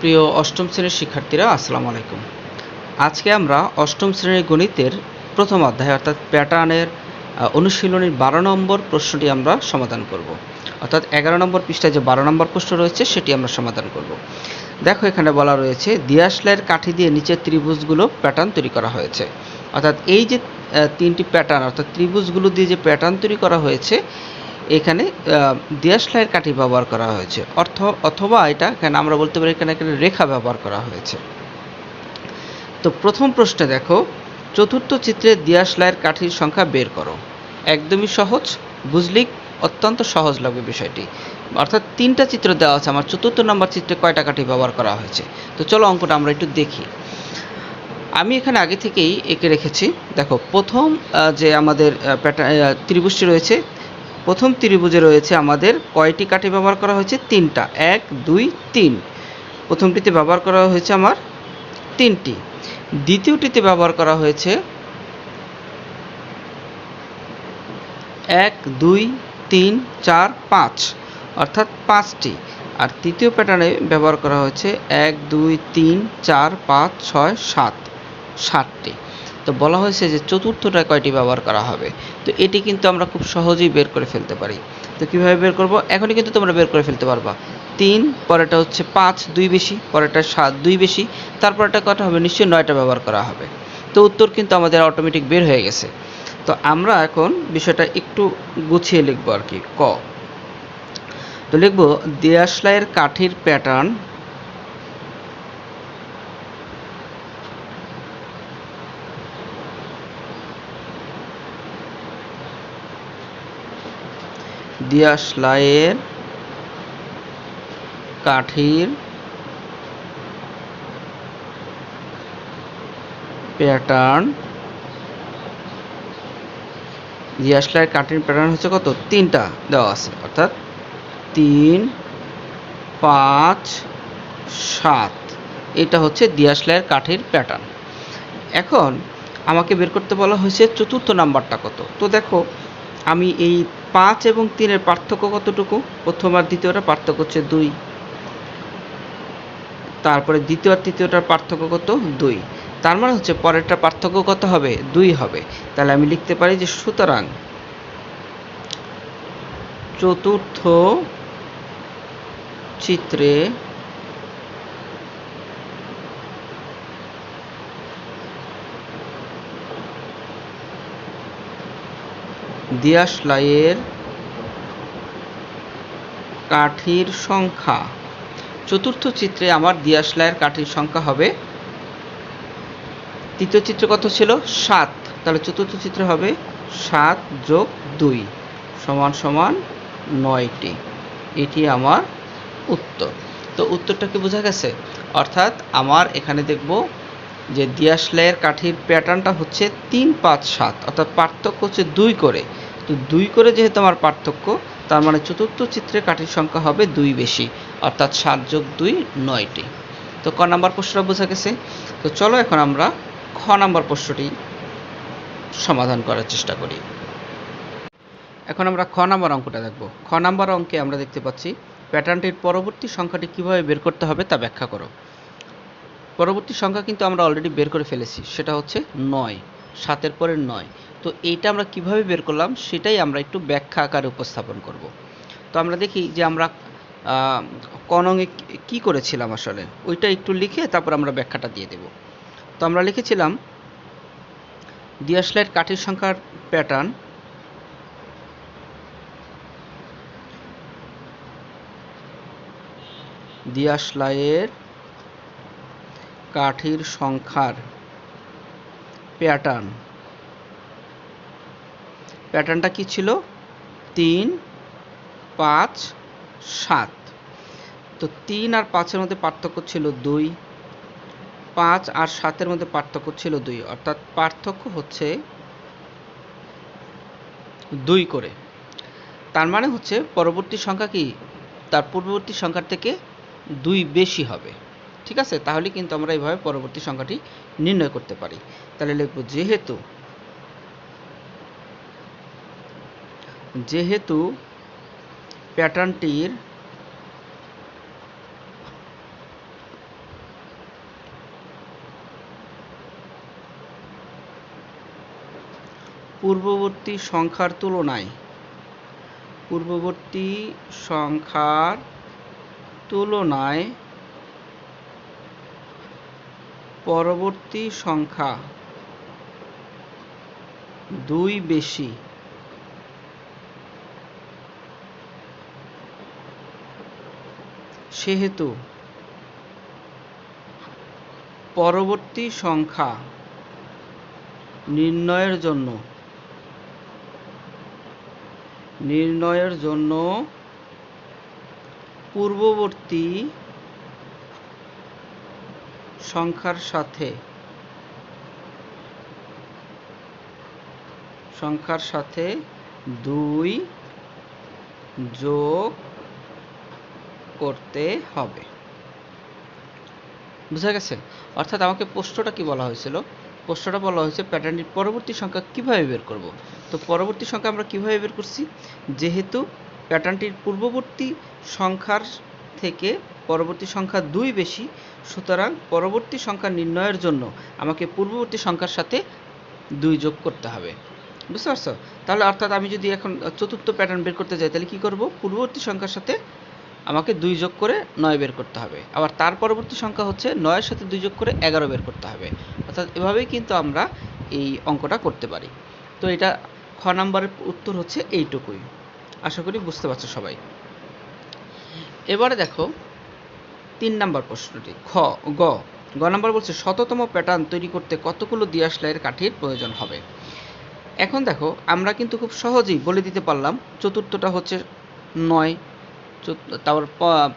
প্রিয় অষ্টম শ্রেণির শিক্ষার্থীরা, আসসালামু আলাইকুম। আজকে আমরা অষ্টম শ্রেণির গণিতের প্রথম অধ্যায়, অর্থাৎ প্যাটার্নের অনুশীলনীর বারো নম্বর প্রশ্নটি আমরা সমাধান করব। অর্থাৎ এগারো নম্বর পৃষ্ঠায় যে বারো নম্বর প্রশ্ন রয়েছে, সেটি আমরা সমাধান করব। দেখো, এখানে বলা রয়েছে দিয়াশলাইয়ের কাঠি দিয়ে নিচের ত্রিভুজগুলো প্যাটার্ন তৈরি করা হয়েছে। অর্থাৎ এই যে তিনটি প্যাটার্ন, অর্থাৎ ত্রিভুজগুলো দিয়ে যে প্যাটার্ন তৈরি করা হয়েছে এখানে দিয়াশলাইয়ের কাঠি ব্যবহার করা হয়েছে। অর্থ, অথবা এটা এখানে আমরা বলতে পারি এখানে এখানে রেখা ব্যবহার করা হয়েছে। তো প্রথম প্রশ্নে দেখো, চতুর্থ চিত্রে দিয়াশলাইয়ের কাঠির সংখ্যা বের করো। একদমই সহজ, বুঝলি, অত্যন্ত সহজ লাগবে বিষয়টি। অর্থাৎ তিনটা চিত্র দেওয়া আছে, আমার চতুর্থ নম্বর চিত্রে কয়টা কাঠি ব্যবহার করা হয়েছে। তো চলো অঙ্কটা আমরা একটু দেখি। আমি এখানে আগে থেকেই এঁকে রেখেছি। দেখো, প্রথম যে আমাদের ত্রিভুজটি রয়েছে প্রথম ত্রিভুজে রয়েছে আমাদের কয়টি কাঠি ব্যবহার করা হয়েছে? তিনটা। এক, দুই, তিন। প্রথমটিতে ব্যবহার করা হয়েছে আমার তিনটি। দ্বিতীয়টিতে ব্যবহার করা হয়েছে এক, দুই, তিন, চার, পাঁচ, অর্থাৎ পাঁচটি। আর তৃতীয় প্যাটার্নে ব্যবহার করা হয়েছে এক, দুই, তিন, চার, পাঁচ, ছয়, সাত, সাতটি। তো বলা হয়েছে যে চতুর্থটা কয়টি ব্যবহার করা হবে। তো এটি কিন্তু আমরা খুব সহজেই বের করে ফেলতে পারি। তো কীভাবে বের করব? এখনই কিন্তু তোমরা বের করে ফেলতে পারবা। তিন, পরেরটা হচ্ছে পাঁচ, দুই বেশি, পরেরটা সাত, দুই বেশি তারপরটা কটা হবে? নিশ্চয়ই নয়টা ব্যবহার করা হবে। তো উত্তর কিন্তু আমাদের অটোমেটিক বের হয়ে গেছে। তো আমরা এখন বিষয়টা একটু গুছিয়ে লিখব আর কি, ক। তো লিখব, দেয়াশলাইয়ের কাঠির প্যাটার্ন দিয়াশলাইয়ের কাঠির প্যাটার্ন দিয়াশলাইয়ের কাঠির প্যাটার্ন হচ্ছে কত? তিনটা দেওয়া আছে, অর্থাৎ তিন, পাঁচ, সাত। এটা হচ্ছে দিয়াশলাইয়ের কাঠির প্যাটার্ন এখন আমাকে বের করতে বলা হয়েছে চতুর্থ নাম্বারটা কত? তো দেখো, আমি এই পাঁচ এবং তিনের পার্থক্য কতটুকু? প্রথম আর দ্বিতীয়টা পার্থক্য হচ্ছে দুই। তারপরে দ্বিতীয় আর তৃতীয়টার পার্থক্য কত? দুই। তার মানে হচ্ছে পরেরটা পার্থক্য কত হবে? দুই হবে। তাহলে আমি লিখতে পারি যে সুতরাং চতুর্থ চিত্রে দিয়াশলাইয়ের কাঠির সংখ্যা। চতুর্থ চিত্রে আমার দিয়াশলাইয়ের কাঠির সংখ্যা হবে, তৃতীয় চিত্র কত ছিল? সাত। তাহলে চতুর্থ চিত্রে হবে সাত যোগ দুই সমান সমান নয়টি। এটি আমার উত্তর। তো উত্তরটা কি বোঝা গেছে? অর্থাৎ আমার এখানে দেখব যে দিয়া দিয়াশলাইয়ের কাঠির প্যাটার্নটা হচ্ছে তিন পাঁচ সাত, অর্থাৎ পার্থক্য হচ্ছে দুই করে। তো দুই করে যেহেতু আমার পার্থক্য, তার মানে চতুর্থ চিত্রে কাঠির সংখ্যা হবে দুই বেশি, অর্থাৎ সাত যোগ দুই নয়টি। তো ক নাম্বার প্রশ্নটা বোঝা গেছে? তো চলো এখন আমরা খ নাম্বার প্রশ্নটি সমাধান করার চেষ্টা করি। এখন আমরা খ নাম্বার অঙ্কটা দেখব। খ নাম্বার অঙ্কে আমরা দেখতে পাচ্ছি, প্যাটার্নটির পরবর্তী সংখ্যাটি কীভাবে বের করতে হবে তা ব্যাখ্যা করো। পরবর্তী সংখ্যা কিন্তু আমরা অলরেডি বের করে ফেলেছি, সেটা হচ্ছে নয়, সাতের পরে নয়। তো এইটা আমরা কীভাবে বের করলাম, সেটাই আমরা একটু ব্যাখ্যা আকারে উপস্থাপন করব। তো আমরা দেখি যে আমরা কনঙে কি করেছিলাম আসলে? ওইটা একটু লিখে তারপর আমরা ব্যাখ্যাটা দিয়ে দেব। তো আমরা লিখেছিলাম দিয়াশলাইয়ের কাঠের সংখ্যার প্যাটার্ন দিয়াশলাইয়ের কাঠির সংখ্যার প্যাটার্ন প্যাটার্নটা কি ছিল? তিন, পাঁচ, সাত। তো তিন আর পাঁচের মধ্যে পার্থক্য ছিল দুই। পাঁচ আর সাতের মধ্যে পার্থক্য ছিল দুই। অর্থাৎ পার্থক্য হচ্ছে দুই করে। তার মানে হচ্ছে পরবর্তী সংখ্যা কি? তার পূর্ববর্তী সংখ্যার থেকে দুই বেশি হবে। ঠিক আছে? তাহলে কিন্তু আমরা এইভাবে পরবর্তী সংখ্যাটি নির্ণয় করতে পারি। তাহলে লিখব, যেহেতু যেহেতু প্যাটার্নটির পূর্ববর্তী সংখ্যার তুলনায়, পূর্ববর্তী সংখ্যার তুলনায় পরবর্তী সংখ্যা দুই বেশি। সেহেতু পরবর্তী সংখ্যা নির্ণয়ের জন্য। নির্ণয়ের জন্য পূর্ববর্তী সংখ্যার সাথে। সংখ্যার সাথে দুই যোগ করতে হবে। বুঝা গেছে? অর্থাৎ আমাকে প্রশ্নটা কি বলা হয়েছিল? প্রশ্নটা বলা হয়েছে প্যাটার্নটির পরবর্তী সংখ্যা কীভাবে বের করব? তো পরবর্তী সংখ্যা আমরা কীভাবে বের করছি? যেহেতু প্যাটার্নটির পূর্ববর্তী সংখ্যার থেকে পরবর্তী সংখ্যা দুই বেশি সুতরাং পরবর্তী সংখ্যা নির্ণয়ের জন্য আমাকে পূর্ববর্তী সংখ্যার সাথে দুই যোগ করতে হবে। বুঝতে পারছ? তাহলে অর্থাৎ আমি যদি এখন চতুর্থ প্যাটার্ন বের করতে যাই, তাহলে কী করব? পূর্ববর্তী সংখ্যার সাথে আমাকে দুই যোগ করে নয় বের করতে হবে। আবার তার পরবর্তী সংখ্যা হচ্ছে নয়ের সাথে দুই যোগ করে এগারো বের করতে হবে। অর্থাৎ এভাবেই কিন্তু আমরা এই অঙ্কটা করতে পারি। তো এটা খ নাম্বারের উত্তর হচ্ছে এইটুকুই। আশা করি বুঝতে পারছ সবাই। এবারে দেখো তিন নাম্বার প্রশ্নটি খ গ। গ নাম্বার বলছে, শততম প্যাটার্ন তৈরি করতে কতগুলো দিয়াশলাইয়ের কাঠির প্রয়োজন হবে? এখন দেখো, আমরা কিন্তু খুব সহজেই বলে দিতে পারলাম, চতুর্থটা হচ্ছে নয় তারপর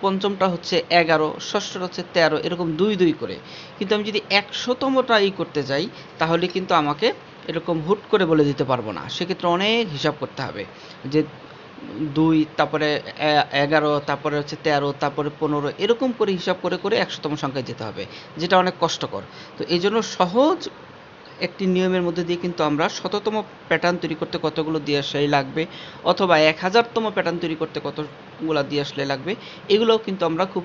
পঞ্চমটা হচ্ছে এগারো, ষষ্ঠটা হচ্ছে তেরো, এরকম দুই দুই করে। কিন্তু আমি যদি একশোতমটা ই করতে যাই, তাহলে কিন্তু আমাকে এরকম হুট করে বলে দিতে পারব না। সেক্ষেত্রে অনেক হিসাব করতে হবে যে দুই, তারপরে এগারো, তারপরে হচ্ছে তেরো, তারপরে পনেরো, এরকম করে হিসাব করে করে একশোতম সংখ্যায় যেতে হবে, যেটা অনেক কষ্টকর। তো এই জন্য সহজ একটি নিয়মের মধ্যে দিয়ে কিন্তু আমরা শততম প্যাটার্ন তৈরি করতে কতগুলো দিয়াশলাই লাগবে, অথবা এক হাজারতম প্যাটার্ন তৈরি করতে কতগুলো দিয়াশলাই লাগবে, এগুলোও কিন্তু আমরা খুব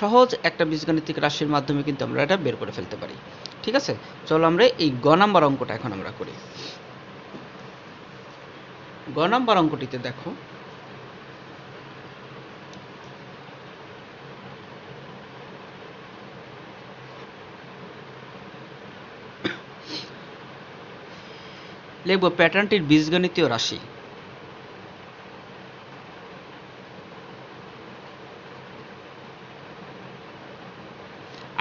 সহজ একটা বীজগাণিতিক রাশির মাধ্যমে কিন্তু আমরা এটা বের করে ফেলতে পারি। ঠিক আছে? চলো আমরা এই গ নাম্বার অঙ্কটা এখন আমরা করি। গ নাম্বার অঙ্কটিতে দেখো। লিখব প্যাটার্নটির বীজগণিতীয় রাশি।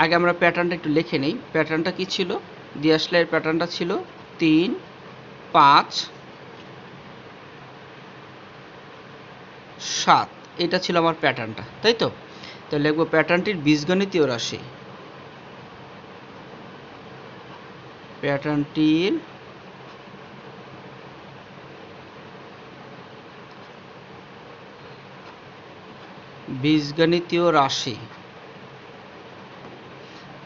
আগে আমরা প্যাটার্নটা একটু লিখে নেই। প্যাটার্নটা কি ছিল? দিয়াশলাইয়ের প্যাটার্নটা ছিল তিন, পাঁচ সাত। এটা ছিল আমার প্যাটার্নটা, তাই তো? তো লিখব প্যাটার্নটির বীজগণিতীয় রাশি। প্যাটার্নটির বীজগণিতীয় রাশি।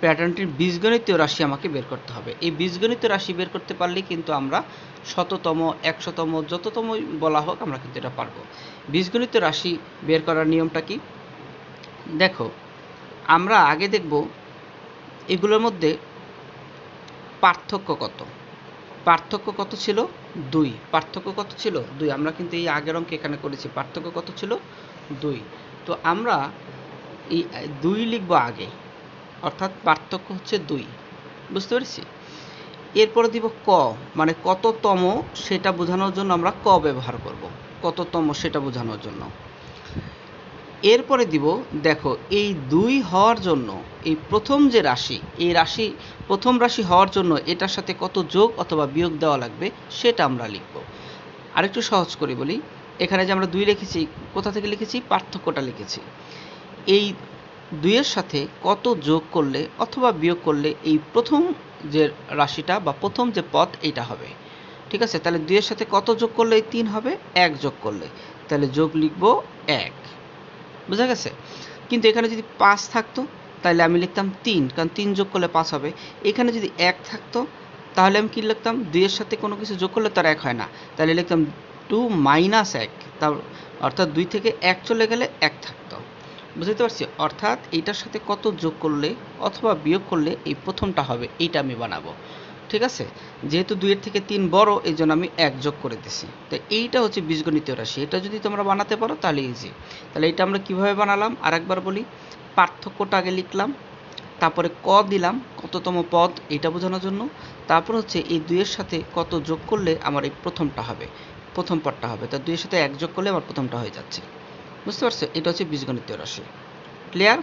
প্যাটার্নটির বীজগণিতীয় রাশি আমাকে বের করতে হবে। এই বীজগণিত রাশি বের করতে পারলে কিন্তু আমরা শততম, একশোতম, যততম বলা হোক আমরা কিন্তু এটা পারব। বীজগণিত রাশি বের করার নিয়মটা কি? দেখো, আমরা আগে দেখব এগুলোর মধ্যে পার্থক্য কত। পার্থক্য কত ছিল? দুই। পার্থক্য কত ছিল? দুই। আমরা কিন্তু এই আগের অঙ্কে এখানে করেছি। পার্থক্য কত ছিল? দুই। তো আমরা এই দুই লিখব আগে। অর্থাৎ পার্থক্য হচ্ছে দুই। বুঝতে পেরেছি? এরপরে দিব ক মানে কততম সেটা বোঝানোর জন্য আমরা ক ব্যবহার করব। কততম সেটা বোঝানোর জন্য। এরপরে দিব, দেখো, এই দুই হওয়ার জন্য, এই প্রথম যে রাশি, এই রাশি, প্রথম রাশি হওয়ার জন্য এটার সাথে কত যোগ অথবা বিয়োগ দেওয়া লাগবে সেটা আমরা লিখব। আরেকটু সহজ করে বলি। এখানে যে আমরা দুই লিখেছি, কোথা থেকে লিখেছি? পার্থক্যটা লিখেছি। এই দুইয়ের সাথে কত যোগ করলে অথবা বিয়োগ করলে এই প্রথম যে রাশিটা বা প্রথম যে পদ এইটা হবে। ঠিক আছে? তাহলে দুইয়ের সাথে কত যোগ করলে এই তিন হবে? এক যোগ করলে। তাহলে যোগ লিখব এক। বুঝা গেছে? কিন্তু এখানে যদি পাঁচ থাকতো, তাহলে আমি লিখতাম তিন, কারণ তিন যোগ করলে পাঁচ হবে। এখানে যদি এক থাকতো, তাহলে আমি কি লিখতাম? দুইয়ের সাথে কোনো কিছু যোগ করলে তার এক হয় না। তাহলে লিখতাম টু মাইনাস এক। তার অর্থাৎ দুই থেকে এক চলে গেলে এক থাকতো। বুঝতে পারছি? অর্থাৎ এইটার সাথে কত যোগ করলে অথবা বিয়োগ করলে এই প্রথমটা হবে, এইটা আমি বানাবো। ঠিক আছে? যেহেতু দুইয়ের থেকে তিন বড় এই জন্য আমি এক যোগ করে দিছি। তো এইটা হচ্ছে বীজগণিতীয় রাশি। এটা যদি তোমরা বানাতে পারো, তাহলে ইজি তাহলে এটা আমরা কীভাবে বানালাম? আরেকবার বলি, পার্থক্যটা আগে লিখলাম, তারপরে ক দিলাম, কততম পদ, এটা বোঝানোর জন্য। তারপর হচ্ছে এই দুইয়ের সাথে কত যোগ করলে আমার এই প্রথমটা হবে, প্রথম পদটা হবে। তা দুইয়ের সাথে এক যোগ করলে আমার প্রথমটা হয়ে যাচ্ছে। বুঝতে পারছ? এটা হচ্ছে বীজগণিতীয় রাশি। ক্লিয়ার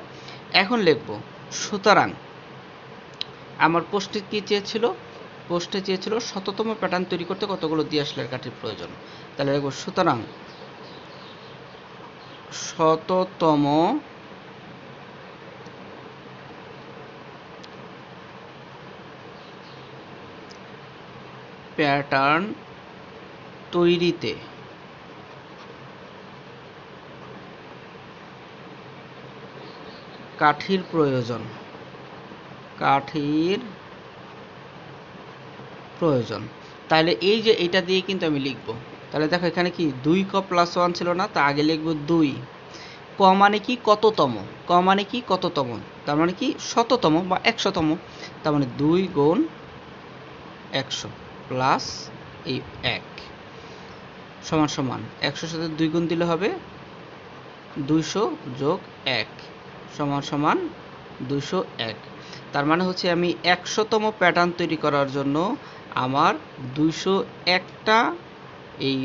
এখন লিখব, সুতরাং আমার পোস্টে কী চেয়েছিল? পোস্টে চেয়েছিল, শততম প্যাটার্ন তৈরি করতে কতগুলো দিয়াশলের কাঠির প্রয়োজন? তাহলে লিখব, সুতরাং শততম প্যাটার্ন তৈরিতে কাঠির প্রয়োজন। কাঠির প্রয়োজন। তাহলে এই যে এটা দিয়ে কিন্তু আমি লিখব। তাহলে দেখো এখানে কি দুই ক প্লাস ওয়ান ছিল না? তা আগে লিখব দুই। ক মানে কি কততম? ক মানে কি কততম? তার মানে কি শততম বা একশোতম। তার মানে দুই গুণ একশো প্লাস এই এক। সমান সমান। একশোর সাথে দুই গুণ দিলে হবে দুইশো যোগ এক। সমান সমান দুশো এক। তার মানে হচ্ছে আমি একশোতম প্যাটার্ন তৈরি করার জন্য আমার দুইশো একটা এই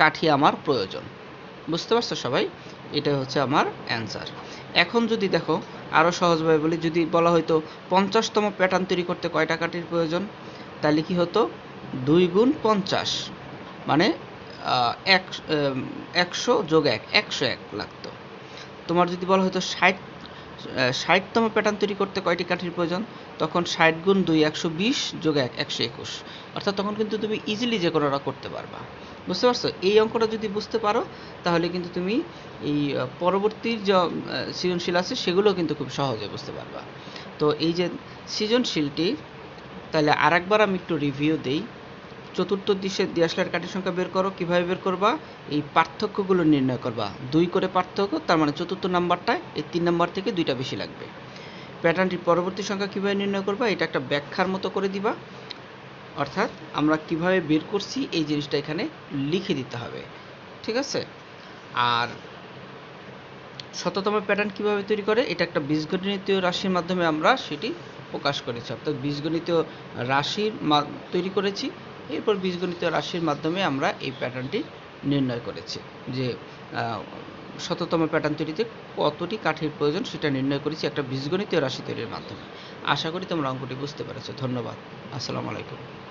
কাঠি আমার প্রয়োজন। বুঝতে পারছ সবাই? এটা হচ্ছে আমার অ্যান্সার এখন যদি দেখো আরও সহজভাবে বলি, যদি বলা হয়তো পঞ্চাশতম প্যাটার্ন তৈরি করতে কয়টা কাঠির প্রয়োজন? তাহলে কি হতো? দুই গুণ পঞ্চাশ মানে এক একশো যোগ এক, একশো এক লাগতো। তোমার যদি বলা হতো ষাট ষাটতম প্যাটার্ন তৈরি করতে কয়টি কাঠির প্রয়োজন? তখন ষাট গুণ দুই একশো বিশ যোগ এক, একশো একুশ। অর্থাৎ তখন কিন্তু তুমি ইজিলি যে কোনোটা করতে পারবা। বুঝতে পারছ? এই অঙ্কটা যদি বুঝতে পারো, তাহলে কিন্তু তুমি এই পরবর্তী যে সৃজনশীল আছে সেগুলো কিন্তু খুব সহজে বুঝতে পারবা। তো এই যে সৃজনশীলটি, তাহলে আরেকবার আমি একটু রিভিউ দেই। চতুর্থ দিশে দিয়াশলার কাঠির সংখ্যা বের করো, কীভাবে বের করবা? এই পার্থক্যগুলো নির্ণয় করবা। দুই করে পার্থক্য, তার মানে চতুর্থ নাম্বারটায় এই তিন নাম্বার থেকে দুইটা বেশি লাগবে। প্যাটার্নটির পরবর্তী সংখ্যা কীভাবে নির্ণয় করবা, এটা একটা ব্যাখ্যার মতো করে দিবা। অর্থাৎ আমরা কীভাবে বের করছি, এই জিনিসটা এখানে লিখে দিতে হবে। ঠিক আছে? আর শততম প্যাটার্ন কীভাবে তৈরি করে, এটা একটা বীজগণিতীয় রাশির মাধ্যমে আমরা সেটি প্রকাশ করেছি। অর্থাৎ বীজগণিতীয় রাশির তৈরি করেছি। এরপর বীজগণিত রাশির মাধ্যমে আমরা এই প্যাটার্নটি নির্ণয় করেছি যে শততম প্যাটার্ন তৈরিতে কতটি কাঠির প্রয়োজন সেটা নির্ণয় করেছি একটা বীজগণিত রাশি তৈরির মাধ্যমে। আশা করি তোমরা অঙ্কটি বুঝতে পেরেছ। ধন্যবাদ। আসসালামু আলাইকুম।